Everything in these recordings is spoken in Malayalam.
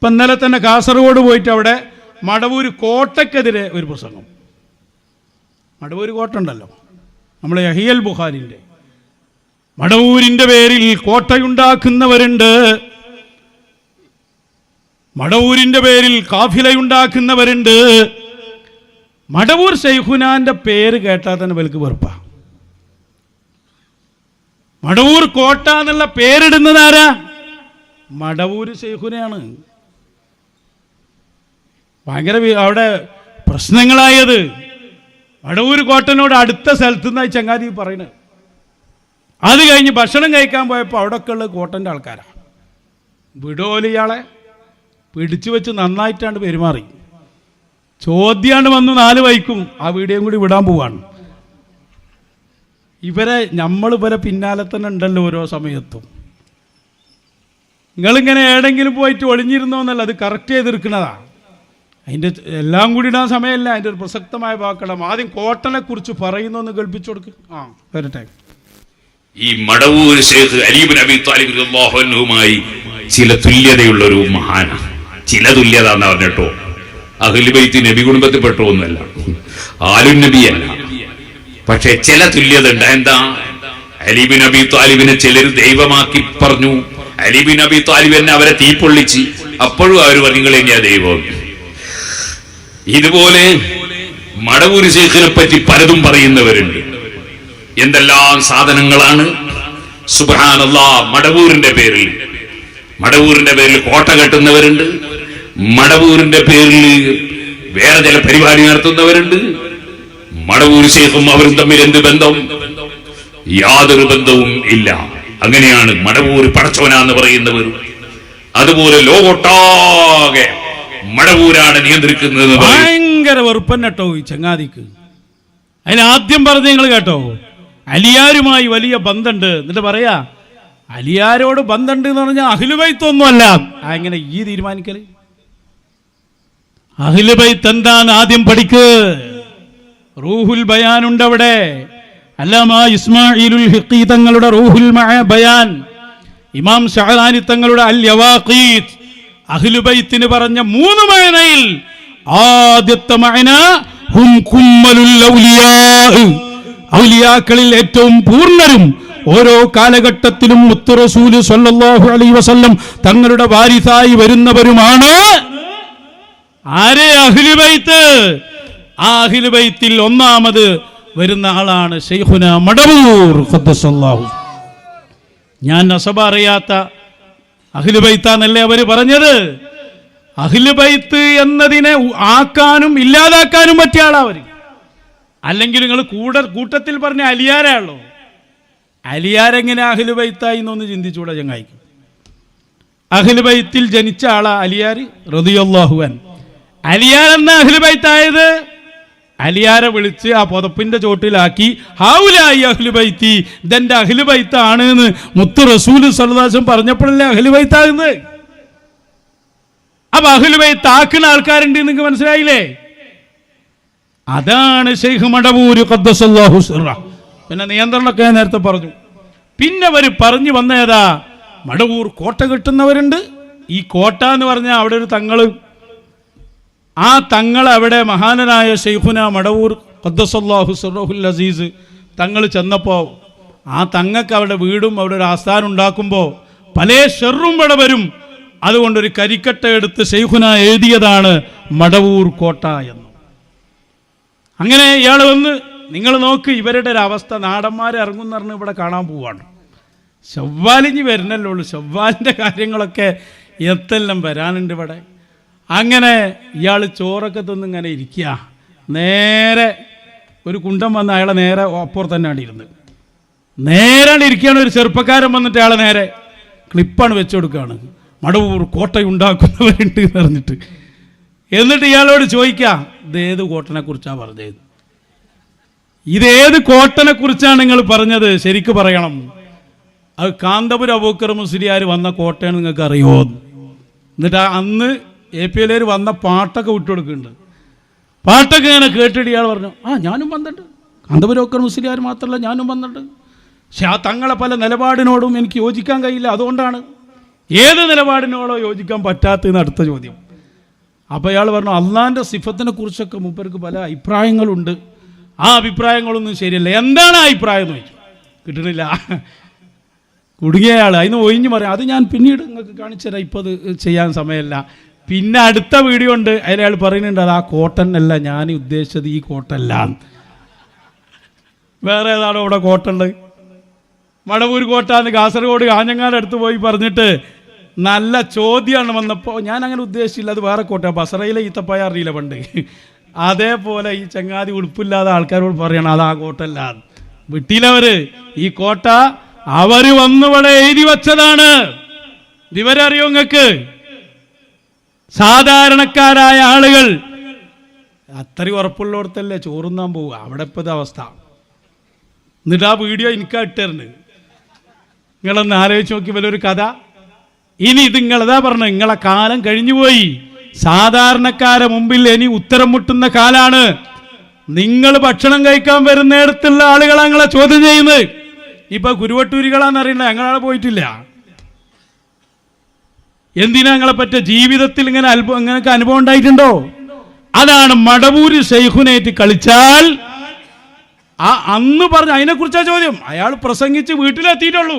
ഇപ്പം ഇന്നലെ തന്നെ കാസർഗോഡ് പോയിട്ട് അവിടെ മടവൂർ കോട്ടയ്ക്കെതിരെ ഒരു പ്രസംഗം. മടവൂർ കോട്ട ഉണ്ടല്ലോ. നമ്മളെ യഹിയൽ ബുഹാരിന്റെ മടവൂരിന്റെ പേരിൽ കോട്ടയുണ്ടാക്കുന്നവരുണ്ട്. മടവൂരിന്റെ പേരിൽ കാഫിലയുണ്ടാക്കുന്നവരുണ്ട്. മടവൂർ ഷെയ്ഖുനാന്റെ പേര് കേട്ടാൽ തന്നെ വലുക്ക് വെറുപ്പാ. മടവൂർ കോട്ട എന്നുള്ള പേരിടുന്നത് ആരാ? മടവൂർ ഭയങ്കര അവിടെ പ്രശ്നങ്ങളായത്. മടവൂർ കോട്ടനോട് അടുത്ത സ്ഥലത്ത് നിന്നായി ചങ്ങാതി പറയുന്നത് അത് കഴിഞ്ഞ് ഭക്ഷണം കഴിക്കാൻ പോയപ്പോൾ അവിടെയൊക്കെ ഉള്ളത് കോട്ടന്റെ ആൾക്കാരാണ് വിടോൽ ഇയാളെ പിടിച്ചു വെച്ച് നന്നായിട്ടാണ്ട് പെരുമാറി. ചോദ്യാണ്ട് വന്ന് നാല് വൈക്കും ആ വീഡിയോയും കൂടി വിടാൻ പോവാണ്. ഇവരെ നമ്മൾ ഇവരെ പിന്നാലെ തന്നെ ഉണ്ടല്ലോ ഓരോ സമയത്തും. നിങ്ങളിങ്ങനെ എവിടെങ്കിലും പോയിട്ട് ഒളിഞ്ഞിരുന്നോ എന്നല്ല അത് കറക്റ്റ് ചെയ്തെടുക്കുന്നതാ അതിന്റെ എല്ലാം കൂടി ഇടാൻ സമയമല്ല. അതിന്റെ ഒരു പ്രസക്തമായ വാക്കണം ആദ്യം കോട്ടനെ കുറിച്ച് പറയുന്നൊന്ന് കൽപ്പിച്ചു കൊടുക്കുക ആ വരട്ടെ ഈ മടവൂർ ഷേഖ് അലീബിൻ അബി താലിബ് റളിയല്ലാഹു അൻഹുമായി ചില തുല്യതയുള്ള ഒരു മഹാനാണ് ചില തുല്യത എന്ന് പറഞ്ഞിട്ടോ അഖിലുബൈത്തി നബി കുടുംബത്തിൽപ്പെട്ടോ ഒന്നുമല്ല. ആലുൻ നബിയല്ല പക്ഷെ ചില തുല്യത ഉണ്ട്. എന്താ അലീബിൻ അബി താലിബിനെ ചിലർ ദൈവമാക്കി പറഞ്ഞു. അലീബിൻ അബി താലിബ് എന്നെ അവരെ തീപ്പൊള്ളിച്ച് അപ്പോഴും അവർ പറഞ്ഞു "നിങ്ങൾ തന്നെയാ ദൈവം. ഇതുപോലെ മടവൂർ ശേഖിനെ പറ്റി പലതും പറയുന്നവരുണ്ട്. എന്തെല്ലാം സാധനങ്ങളാണ്? സുബാനല്ല മടവൂരിന്റെ പേരിൽ. മടവൂരിന്റെ പേരിൽ കോട്ട കെട്ടുന്നവരുണ്ട്. മടവൂരിന്റെ പേരിൽ വേറെ ചില പരിപാടി നടത്തുന്നവരുണ്ട്. മടവൂർ ശേഖും അവരും തമ്മിൽ എന്ത് ബന്ധം? യാതൊരു ബന്ധവും ഇല്ല. അങ്ങനെയാണ് മടവൂർ പടച്ചവനാന്ന് പറയുന്നവർ. അതുപോലെ ലോകൊട്ടാകെ മടവൂരാണ് നിയന്ത്രിക്കുന്നത് ഭയങ്കര വെറുപ്പന്നെട്ടോ ഈ ചങ്ങാതിക്ക്. അതിന് ആദ്യം പറഞ്ഞ നിങ്ങൾ കേട്ടോ അലിയാരുമായി വലിയ ബന്ധമുണ്ട് എന്നിട്ട് പറയാ അലിയാരോട് ബന്ധമുണ്ട് എന്ന് പറഞ്ഞാൽ അഖിലുബൈത്തൊന്നുമല്ല അങ്ങനെ ഈ തീരുമാനിക്കൽ? അഖിലുബൈത്ത് എന്താണ് ആദ്യം പഠിക്ക്? റൂഹുൽ ബയാൻ ഉണ്ട് അവിടെ അല്ലാമാ ഇസ്മായിലുൽ ഹിഖി തങ്ങളുടെ റൂഹുൽ ബയാൻ. ഇമാം ഷഹലാനി തങ്ങളുടെ അൽ യവാഖീത്ത് അഹ്ലുബൈത്തിന് പറഞ്ഞ മൂന്ന് മഴനയിൽ ആദ്യത്തെ ഔലിയാ. ഔലിയാക്കളിൽ ഏറ്റവും പൂർണരും ഓരോ കാലഘട്ടത്തിലും മുത്തുറസൂൽ സല്ലാഹു അലൈ വസല്ലം തങ്ങളുടെ വാരിസായി വരുന്നവരുമാണ്. ആരെ? അഹ്ലുബൈത്ത്. ആ അഹ്ലുബൈത്തിൽ ഒന്നാമത് വരുന്ന ആളാണ് ഷെയ്ഖുന മടവൂർ. ഞാൻ നസബ അറിയാത്ത അഖിലുബൈത്താന്നല്ലേ അവർ പറഞ്ഞത്? അഖിലുബൈത്ത് എന്നതിനെ ആക്കാനും ഇല്ലാതാക്കാനും പറ്റിയ ആളാ അവർ അല്ലെങ്കിൽ നിങ്ങൾ കൂട കൂട്ടത്തിൽ പറഞ്ഞ അലിയാരാണല്ലോ അലിയാരെങ്ങനെ അഖിലുബൈത്തായി എന്നൊന്ന് ചിന്തിച്ചൂടെ ചങ്ങായിക്കും. അഖിലുബൈത്തിൽ ജനിച്ച ആളാ അലിയാർ റതിയല്ലാഹുവൻ അലിയാർ എന്ന അഖിലുബൈത്തായത് അലിയാരെ വിളിച്ച് ആ പുതപ്പിന്റെ ചോട്ടിലാക്കി ഹൗലായി അഹ്ലുബൈത്തി ഇതെന്റെ അഹ്ലുബൈത്താണ് എന്ന് മുത്ത് റസൂൽ സലദാസം പറഞ്ഞപ്പോഴല്ലേ അഹ്ലുബൈത്താകുന്നത് അപ്പൊ അഹ്ലുബൈത്ത് ആക്കുന്ന ആൾക്കാരുണ്ട് നിങ്ങൾക്ക് മനസ്സിലായില്ലേ? അതാണ് ഷെയ്ഖ് മടവൂര് പിന്നെ നിയന്ത്രണമൊക്കെ ഞാൻ നേരത്തെ പറഞ്ഞു. പിന്നെ അവർ പറഞ്ഞു വന്നേതാ മടവൂർ കോട്ട കെട്ടുന്നവരുണ്ട്. ഈ കോട്ട എന്ന് പറഞ്ഞാൽ അവിടെ ഒരു തങ്ങൾ ആ തങ്ങൾ അവിടെ മഹാനനായ ഷെയ്ഖുന മടവൂർ ഖദ്ദസല്ലാഹു സുറഹുൽ അസീസ് തങ്ങൾ ചെന്നപ്പോൾ ആ തങ്ങൾക്ക് അവിടെ വീടും അവിടെ ഒരു ആസ്ഥാനം ഉണ്ടാക്കുമ്പോൾ പല ഷെറും ഇവിടെ വരും. അതുകൊണ്ടൊരു കരിക്കട്ട എടുത്ത് ഷെയ്ഖുന എഴുതിയതാണ് മടവൂർ കോട്ട എന്ന്. അങ്ങനെ ഇയാൾ വന്ന് നിങ്ങൾ നോക്ക് ഇവരുടെ ഒരു അവസ്ഥ. നാടന്മാരെ ഇറങ്ങുന്ന പറഞ്ഞ് ഇവിടെ കാണാൻ പോവാണ്. ശവ്വാലിഞ്ഞ് വരുന്നല്ലേ ഉള്ളൂ. ശവ്വാലിന്റെ കാര്യങ്ങളൊക്കെ എത്തെല്ലാം വരാനുണ്ട് ഇവിടെ. അങ്ങനെ ഇയാൾ ചോറൊക്കെ തിന്ന് ഇങ്ങനെ ഇരിക്കുക നേരെ ഒരു കുണ്ടം വന്ന് അയാളെ നേരെ അപ്പുറത്ത് തന്നെയാണ് ഇരുന്ന് നേരാണ് ഇരിക്കുകയാണ് ഒരു ചെറുപ്പക്കാരൻ വന്നിട്ട് അയാളെ നേരെ ക്ലിപ്പാണ് വെച്ചു കൊടുക്കുകയാണ് മടവൂർ കോട്ടയുണ്ടാക്കുന്നവരുണ്ട് എന്ന് പറഞ്ഞിട്ട്. എന്നിട്ട് ഇയാളോട് ചോദിക്കുക ഇതേത് കോട്ടനെ കുറിച്ചാണ് പറഞ്ഞത് ഇതേത് കോട്ടനെ കുറിച്ചാണ് നിങ്ങൾ പറഞ്ഞത്? ശരിക്ക് പറയണം. അത് കാന്തപുര അബൂക്കർ മുസ്ലിയാർ വന്ന കോട്ടയാണ് നിങ്ങൾക്ക് അറിയോ എന്നിട്ട് അന്ന് എ പി എല്ലേർ വന്ന പാട്ടൊക്കെ വിട്ടുകൊടുക്കുന്നുണ്ട്. പാട്ടൊക്കെ ഇങ്ങനെ കേട്ടിട്ട് ഇയാൾ പറഞ്ഞു ആ ഞാനും വന്നിട്ട്. കാന്തപുരം അബൂക്കർ മുസ്ലിയാർ മാത്രമല്ല ഞാനും വന്നിട്ട്. പക്ഷെ ആ തങ്ങളെ പല നിലപാടിനോടും എനിക്ക് യോജിക്കാൻ കഴിയില്ല. അതുകൊണ്ടാണ് ഏത് നിലപാടിനോടോ യോജിക്കാൻ പറ്റാത്തതെന്ന് അടുത്ത ചോദ്യം. അപ്പോൾ അയാൾ പറഞ്ഞു അള്ളാന്റെ സിഫത്തിനെ കുറിച്ചൊക്കെ മൂപ്പർക്ക് പല അഭിപ്രായങ്ങളുണ്ട്. ആ അഭിപ്രായങ്ങളൊന്നും ശരിയല്ല. എന്താണ് അഭിപ്രായം? എന്ന് ചോദിച്ചു. കിട്ടണില്ല. കുടുങ്ങിയ ആൾ അതിന് ഒഴിഞ്ഞു പറയാം. അത് ഞാൻ പിന്നീട് നിങ്ങൾക്ക് കാണിച്ചു തരാം ഇപ്പോൾ അത് ചെയ്യാൻ സമയമില്ല. പിന്നെ അടുത്ത വീഡിയോ ഉണ്ട്. അതിലയാൾ പറയുന്നുണ്ട് അത് ആ കോട്ടൺ അല്ല ഞാൻ ഉദ്ദേശിച്ചത് ഈ കോട്ടല്ല വേറെ ഏതാണ് ഇവിടെ കോട്ടുണ്ട് മടവൂർ കോട്ടാന്ന് കാസർഗോഡ് കാഞ്ഞങ്ങാട് അടുത്ത് പോയി പറഞ്ഞിട്ട് നല്ല ചോദ്യമാണ് വന്നപ്പോൾ ഞാൻ അങ്ങനെ ഉദ്ദേശിച്ചില്ല അത് വേറെ കോട്ട ബസറയിലെ ഈത്തപ്പായ അറിയില്ല പണ്ട്. അതേപോലെ ഈ ചങ്ങാതി ഉടുപ്പില്ലാതെ ആൾക്കാരോട് പറയണം അത് ആ കോട്ടല്ല വിട്ടിയിലവര് ഈ കോട്ട അവർ വന്നിവിടെ എഴുതി വച്ചതാണ്. ഇവരറിയോ നിങ്ങൾക്ക് സാധാരണക്കാരായ ആളുകൾ അത്രയും ഉറപ്പുള്ളവർത്തല്ലേ ചോറുന്നാൻ പോവുക? അവിടെ ഇപ്പോഴത്തെ അവസ്ഥ. എന്നിട്ട് ആ വീഡിയോ എനിക്ക് ഇട്ടിരുന്നു നിങ്ങളൊന്ന് ആലോചിച്ച് നോക്കി വലിയൊരു കഥ. ഇനി ഇത് നിങ്ങളതാ പറഞ്ഞു നിങ്ങളെ കാലം കഴിഞ്ഞുപോയി സാധാരണക്കാരെ മുമ്പിൽ ഇനി ഉത്തരം മുട്ടുന്ന കാലാണ്. നിങ്ങൾ ഭക്ഷണം കഴിക്കാൻ വരുന്നിടത്തുള്ള ആളുകളാണ് നിങ്ങളെ ചോദ്യം ചെയ്യുന്നത്. ഇപ്പൊ കുരുവട്ടൂരികളാന്ന് അറിയണ്ട ഞങ്ങളവിടെ പോയിട്ടില്ല. എന്തിനാ നിങ്ങളെ പറ്റ ജീവിതത്തിൽ ഇങ്ങനെ അത്ഭുതം ഇങ്ങനൊക്കെ അനുഭവം ഉണ്ടായിട്ടുണ്ടോ? അതാണ് മടവൂര് ഷെയ്ഖുനേറ്റ് കളിച്ചാൽ ആ അന്ന് പറഞ്ഞ അതിനെക്കുറിച്ചാ ചോദ്യം. അയാൾ പ്രസംഗിച്ച് വീട്ടിലെത്തിയിട്ടുള്ളൂ.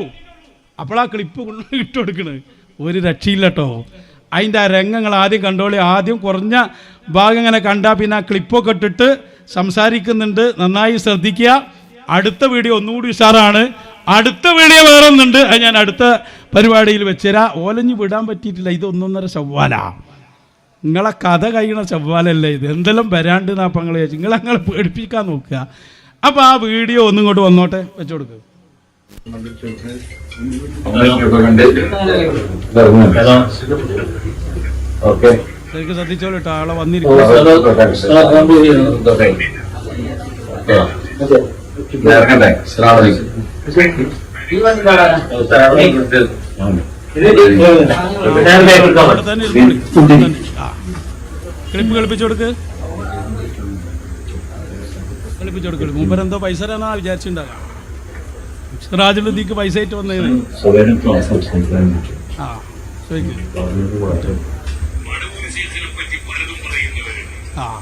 അപ്പോൾ ആ ക്ലിപ്പ് കൊണ്ട് ഇട്ട് കൊടുക്കണ്. ഒരു രക്ഷയില്ല കേട്ടോ അതിന്റെ ആ രംഗങ്ങൾ ആദ്യം കണ്ടോളി. ആദ്യം കുറഞ്ഞ ഭാഗം ഇങ്ങനെ കണ്ടാൽ പിന്നെ ആ ക്ലിപ്പൊക്കെ ഇട്ടിട്ട് സംസാരിക്കുന്നുണ്ട്. നന്നായി ശ്രദ്ധിക്കുക. അടുത്ത വീഡിയോ ഒന്നുകൂടി ഉഷാറാണ്. അടുത്ത വീഡിയോ വേറെ ഒന്നുണ്ട് അത് ഞാൻ അടുത്ത പരിപാടിയിൽ വെച്ചുതരാ ഓലഞ്ഞ് വിടാൻ പറ്റിയിട്ടില്ല. ഇത് ഒന്നൊന്നര ചൊവ്വാലാ നിങ്ങളെ കഥ കഴിയണ ചൊവ്വാലല്ലേ ഇത്? എന്തെല്ലാം വരാണ്ട് എന്നാ അപ്പം നിങ്ങൾ വിചാരിച്ചു. നിങ്ങൾ അങ്ങനെ പേടിപ്പിക്കാൻ നോക്കുക. അപ്പോൾ ആ വീഡിയോ ഒന്നും ഇങ്ങോട്ട് വന്നോട്ടെ. വെച്ചു കൊടുക്കുക ഓക്കെ. ശരിക്കും ശ്രദ്ധിച്ചോളൂ കേട്ടോ. ആളെ വന്നിരിക്കും ആ. ക്ലിപ്പ് കൊടുക്ക്. മൂപ്പരെന്തോ പൈസ തരാന്നാ വിചാരിച്ചിട്ടുണ്ടാകാം സിറാജുദ്ദീക്ക് പൈസ ആയിട്ട് വന്നേ ആ ചോദിക്കും. ആ.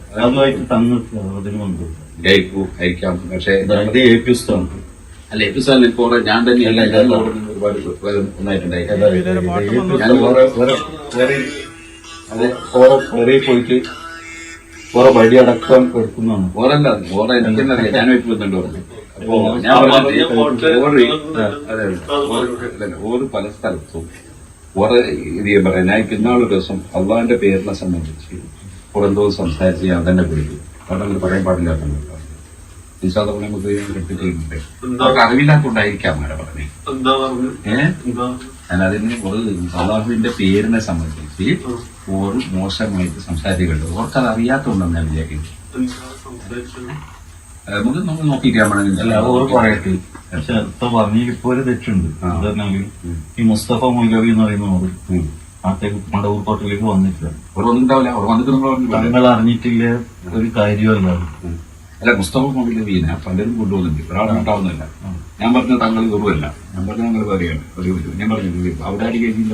അതുമായിട്ട് അതിന് അയക്കാം പക്ഷേ അതായത് എ പി സ്ഥലം അല്ല എപ്പിസോഡിൽ ഇപ്പോൾ ഞാൻ തന്നെയല്ല അവിടെ ഒരുപാട് ഒന്നായിട്ടുണ്ടായി. ഞാൻ വേറെ വേറെ വേറെ അത് ഓരോ പോയിട്ട് ഓരോ വഴി അടക്കം എടുക്കുന്നതാണ് ഓറല്ല ഓറ എനിക്കെന്നറിയാം ഞാൻ വെക്കുന്നുണ്ട് പറഞ്ഞു അപ്പോ ഞാൻ പറഞ്ഞത് ഓറ് പല സ്ഥലത്തും. ഓറ് ഇത് പറയാം. ഞാൻ ഇന്നാളൊരു ദിവസം അള്ളാഹിന്റെ പേരിനെ സംബന്ധിച്ച് പുറന്തോ സംസാരിച്ച് ഞാൻ തന്നെ പിടിക്കും അവിടെ അങ്ങനെ പറയാൻ പാടില്ല നിശാദ നമുക്ക് റിപ്പീറ്റ് ചെയ്യുന്നുണ്ട് അവർക്ക് അറിവില്ലാത്തതുകൊണ്ടായിരിക്കാം അങ്ങനെ പറഞ്ഞേ. എന്താ പറഞ്ഞു? ഏഹ് അതിന് ഒരു പേരിനെ സംബന്ധിച്ച് ഓർ മോശമായിട്ട് സംസാരിക്കുന്നുണ്ട് ഓർക്കത് അറിയാത്തോണ്ടെന്ന് ഞാൻ അത് നമുക്ക് നമ്മൾ അല്ല ഓർ പറയട്ടെ. പക്ഷെ ഇപ്പൊ പറഞ്ഞതിൽ ഇപ്പൊ ഒരു തെറ്റുണ്ട്. ഈ മുസ്തഫ മൊയ്ലവി എന്ന് പറയുന്ന ഓർ നാട്ടേക്ക് മടവൂർ കോട്ടയിലേക്ക് വന്നിട്ടില്ല. അവർ വന്നിട്ടുണ്ടാവില്ല. അവർ വന്നിട്ട് പറഞ്ഞിട്ടില്ല. തങ്ങൾ അറിഞ്ഞിട്ടില്ല ഒരു കാര്യമല്ല അല്ല. പുസ്തകം മൊബൈലിൽ വീണ പലരും കൊണ്ടുപോകുന്നുണ്ട് ഒരാൾ ഉണ്ടാവുന്നില്ല. ഞാൻ പറഞ്ഞ താങ്കൾ ഗുരുവല്ല ഞാൻ പറഞ്ഞ താങ്കൾ പറയുകയാണ് ഒരു ഞാൻ പറഞ്ഞു അവിടെ ആടി കഴിഞ്ഞില്ല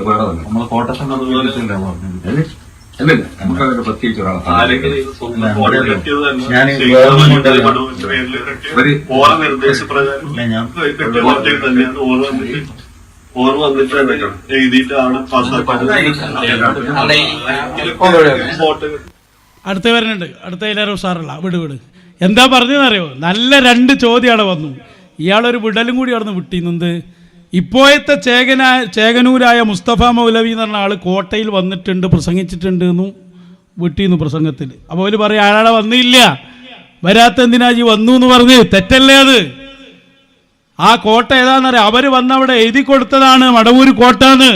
വേറെ നമ്മളെ കോട്ടത്തെ മതവില്ല പറഞ്ഞത്. അല്ലേ? അല്ലല്ല. നമുക്ക് അതിന്റെ പ്രത്യേകിച്ച് ഒരാളെ ഞാൻ ഓരോ വന്നിട്ട് എഴുതിയിട്ടാണ് അടുത്ത വരുന്നുണ്ട്. അടുത്ത എല്ലാവരും ഉഷാറുള്ള വിട് വിട്. എന്താ പറഞ്ഞതെന്നറിയോ? നല്ല രണ്ട് ചോദ്യമാണ് വന്നു. ഇയാളൊരു വിടലും കൂടി അവിടെ നിന്ന് വിട്ടിരുന്നത് ഇപ്പോഴത്തെ ചേകനായ ചേകനൂരായ മുസ്തഫ മൗലവി എന്ന് പറഞ്ഞ ആൾ കോട്ടയിൽ വന്നിട്ടുണ്ട് പ്രസംഗിച്ചിട്ടുണ്ട് എന്നും വിട്ടിരുന്നു പ്രസംഗത്തിൽ. അപ്പോൾ അവർ പറയും അയാളെ വന്നില്ല? വരാത്ത എന്തിനാ ജി വന്നു എന്ന് പറഞ്ഞ്? തെറ്റല്ലേ അത്? ആ കോട്ട ഏതാണെന്നറിയാം അവർ വന്നവിടെ എഴുതി കൊടുത്തതാണ് മടവൂര് കോട്ടാന്ന്.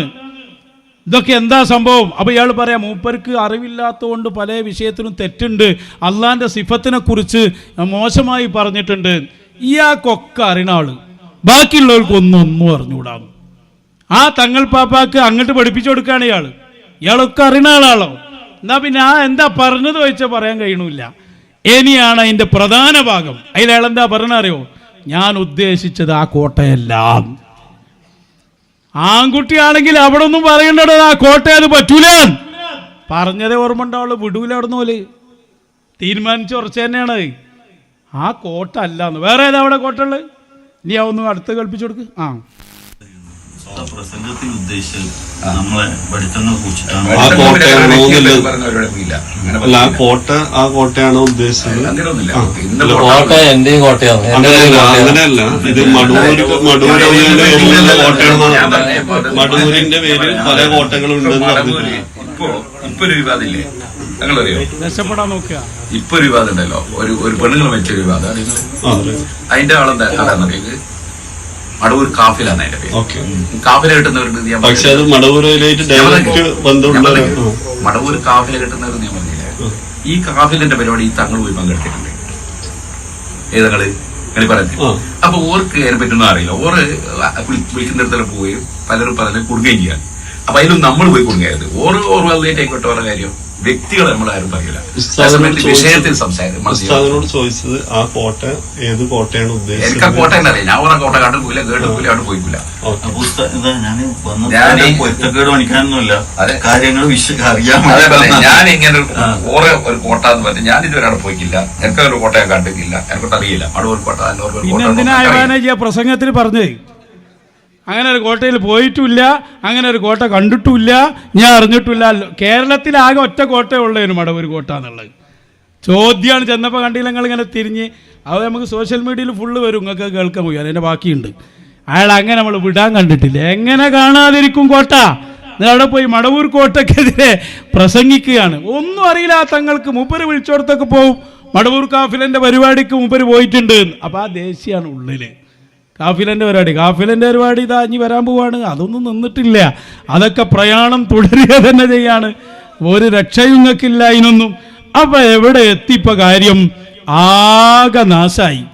ഇതൊക്കെ എന്താ സംഭവം? അപ്പൊ ഇയാൾ പറയാം മൂപ്പർക്ക് അറിവില്ലാത്തതുകൊണ്ട് പല വിഷയത്തിനും തെറ്റുണ്ട്. അള്ളാന്റെ സിഫത്തിനെ കുറിച്ച് മോശമായി പറഞ്ഞിട്ടുണ്ട്. ഇയാൾക്കൊക്കെ അറിയണ ആൾ. ബാക്കിയുള്ളവർക്ക് ഒന്നും അറിഞ്ഞുകൂടാന്ന്. ആ തങ്ങൾ പാപ്പാക്ക് അങ്ങോട്ട് പഠിപ്പിച്ചു കൊടുക്കുകയാണ് ഇയാൾ ഇയാളൊക്കെ അറിയണ ആളാണോ എന്നാ പിന്നെ ആ എന്താ പറഞ്ഞത് വെച്ചാൽ പറയാൻ കഴിയണില്ല. ഇനിയാണ് അതിന്റെ പ്രധാന ഭാഗം. അതിൽ അയാൾ എന്താ പറഞ്ഞ അറിയോ? ഞാൻ ഉദ്ദേശിച്ചത് ആ കോട്ടയല്ല. ആൺകുട്ടിയാണെങ്കിൽ അവിടെ ഒന്നും പറയണ്ടോ ആ കോട്ടയത് പറ്റൂല. പറഞ്ഞതേ ഓർമ്മ ഉണ്ടാവുള്ളൂ വിടൂല അവിടെ നിന്ന് പോലെ തീരുമാനിച്ച് ഉറച്ചു തന്നെയാണ്. ആ കോട്ട അല്ലാന്ന്. വേറെ ഏതാ അവിടെ കോട്ടുള്ളത് ഇനി നീ ആ ഒന്ന് അടുത്ത് കൽപ്പിച്ചു കൊടുക്ക്. ആ. പ്രസംഗത്തിൽ ഉദ്ദേശിച്ചത് നമ്മളെ കുറിച്ചിട്ടാണ്. അല്ല ആ കോട്ട ആ കോട്ടയാണ് ഉദ്ദേശിച്ചത്? കോട്ട കോട്ട എന്റെയും കോട്ടയാണ്. അങ്ങനെയല്ല ഇത് മടൂർ മടൂരിന്റെ പേരിൽ പല പറഞ്ഞിട്ടുണ്ട് ഇപ്പൊ ഇപ്പൊ ഒരു വിവാദമില്ലേ? ഞങ്ങളറിയോ? ഇപ്പൊ ഒരു വിവാദം ഉണ്ടല്ലോ ഒരു ഒരു പെണ്ണുങ്ങൾ വെച്ച വിവാദം അതിന്റെ ആളെന്താ? അതാണെന്നറിയത് അടവൂർ കാഫില അതിന്റെ പേര്. കാഫില കിട്ടുന്ന ഒരു? മടവൂർ കാഫില കിട്ടുന്ന ഒരു നിയമം ഈ കാഫിലിന്റെ പരിപാടി ഈ തങ്ങൾ പോയി പങ്കെടുത്തിട്ടുണ്ട്. ഏതങ്ങൾ കളി പറയുന്നത് ആ. അപ്പൊ ഓർക്ക് അതിനെ പറ്റുന്ന അറിയില്ല. ഓറ് വിളിക്കുന്നിടത്തെല്ലാം പോവുകയും പലരും പലരും കുടുങ്ങുകയും ചെയ്യാൻ അപ്പൊ അതിലും നമ്മൾ പോയി കൊടുക്കരുത് ഓരോ ഓർ വന്നിട്ട് ആയിക്കോട്ടെ ഓരോ കാര്യം? വ്യക്തികളെ നമ്മൾ ആരും പറയില്ല വിഷയത്തിൽ സംസാരിക്കും. ചോദിച്ചത് ആ കോട്ട ഏത് കോട്ടയാണ് എനിക്ക് ആ കോട്ട ഞാൻ ഓരോ കോട്ട കേട്ടുപോയില്ല അവിടെ പോയിക്കില്ല ഞാൻ ഞാൻ. ഞാൻ ഇങ്ങനെ ഒരു ഓരോ ഒരു കോട്ട എന്ന് പറഞ്ഞു ഞാൻ ഇതുവരെ അവിടെ പോയിക്കില്ല. എനിക്ക് ഒരു കോട്ട ഞാൻ കണ്ടിട്ടില്ല. എനിക്കൊട്ട് അറിയില്ല. അവിടെ ഒരു കോട്ട. പ്രസംഗത്തിൽ പറഞ്ഞേ അങ്ങനെ ഒരു കോട്ടയിൽ പോയിട്ടുമില്ല അങ്ങനെ ഒരു കോട്ട കണ്ടിട്ടുമില്ല ഞാൻ അറിഞ്ഞിട്ടില്ല. കേരളത്തിലാകെ ഒറ്റ കോട്ടയേ ഉള്ളതിന് മടവൂർ കോട്ട എന്നുള്ളത്. ചോദ്യമാണ് ചെന്നപ്പോൾ കണ്ടില്ല നിങ്ങൾ ഇങ്ങനെ തിരിഞ്ഞ്. അത് നമുക്ക് സോഷ്യൽ മീഡിയയിൽ ഫുള്ള് വരും നിങ്ങൾക്ക് കേൾക്കാൻ പോയി അതിന്റെ ബാക്കിയുണ്ട്. അയാൾ അങ്ങനെ നമ്മൾ വിടാൻ കണ്ടിട്ടില്ല. എങ്ങനെ കാണാതിരിക്കും കോട്ട? അവിടെ പോയി മടവൂർ കോട്ടയ്ക്കെതിരെ പ്രസംഗിക്കുകയാണ്. ഒന്നും അറിയില്ല തങ്ങൾക്ക് മുപ്പര് വിളിച്ചോടത്തൊക്കെ പോവും. മടവൂർ കാഫിലന്റെ പരിപാടിക്ക് മുപ്പര് പോയിട്ടുണ്ട്. അപ്പോൾ ആ ദേശീയമാണ് ഉള്ളിൽ കാഫിലന്റെ പരിപാടി. കാഫിലന്റെ പരിപാടി ഇതാ ഇനി വരാൻ പോവാണ്. അതൊന്നും നിന്നിട്ടില്ല. അതൊക്കെ പ്രയാണം തുടരുക തന്നെ ചെയ്യാണ്. ഒരു രക്ഷയും നിങ്ങൾക്കില്ല അതിനൊന്നും അപ്പം എവിടെ എത്തിപ്പോൾ കാര്യം? ആകെ നാശായി.